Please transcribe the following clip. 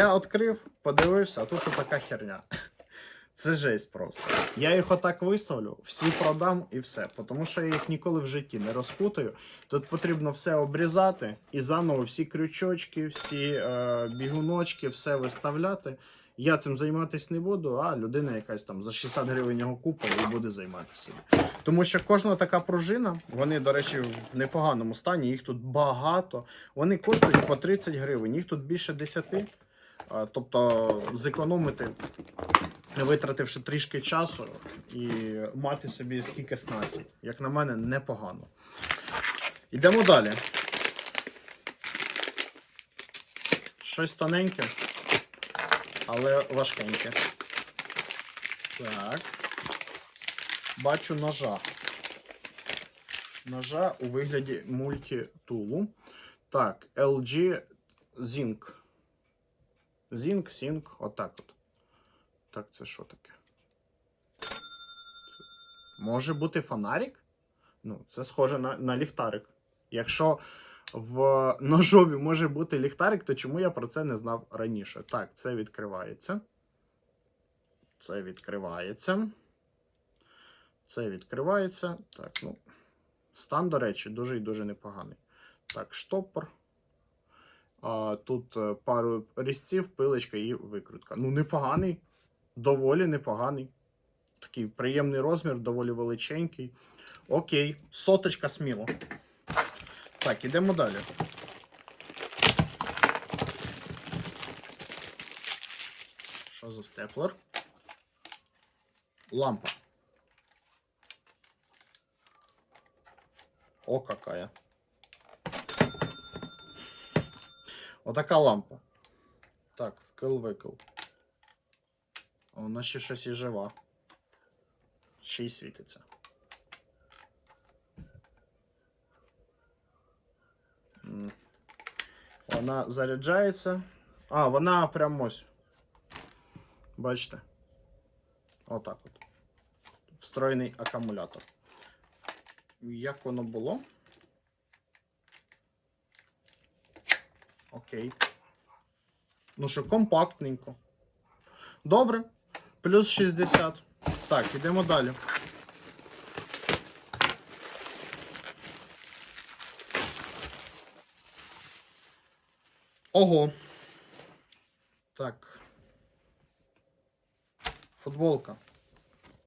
Я відкрив, подивився, а тут така херня. Це жесть просто. Я їх отак виставлю, всі продам і все. Тому що я їх ніколи в житті не розпутаю. Тут потрібно все обрізати і заново всі крючочки, всі е, бігуночки, все виставляти. Я цим займатися не буду, а людина якась там за 60 гривень його купила і буде займатися. Тому що кожна така пружина, вони, до речі, в непоганому стані, їх тут багато. Вони коштують по 30 гривень, їх тут більше 10. А, Тобто зекономити, витративши трішки часу і мати собі скільки снасів. Як на мене, непогано. Йдемо далі. Щось тоненьке, але важкеньке. Так. Бачу ножа. Ножа у вигляді мультитулу. Так, LG Zinc. Zinc, Sync, отак от. Так, це що таке? Може бути фонарик? Ну, це схоже на, на ліхтарик. Якщо в ножові може бути ліхтарик, то чому я про це не знав раніше? Так, це відкривається. Це відкривається. Це відкривається. Так, ну. Стан, до речі, дуже і дуже непоганий. Так, штопор. А, тут е, пару різців, пилочка і викрутка. Ну, непоганий. Доволі непоганий. Такий приємний розмір, доволі величенький. Окей, соточка сміло. Так, ідемо далі. Що за степлер? Лампа. О, какая. Отака лампа. Так, вкл-викл. Вона ще щось і жива. Ще й світиться. Вона заряджається. А, вона прям ось. Бачите? Отак от. Встроєний акумулятор. Як воно було? Окей. Ну що, компактненько. Добре. Плюс 60. Так, ідемо далі. Ого. Так. Футболка.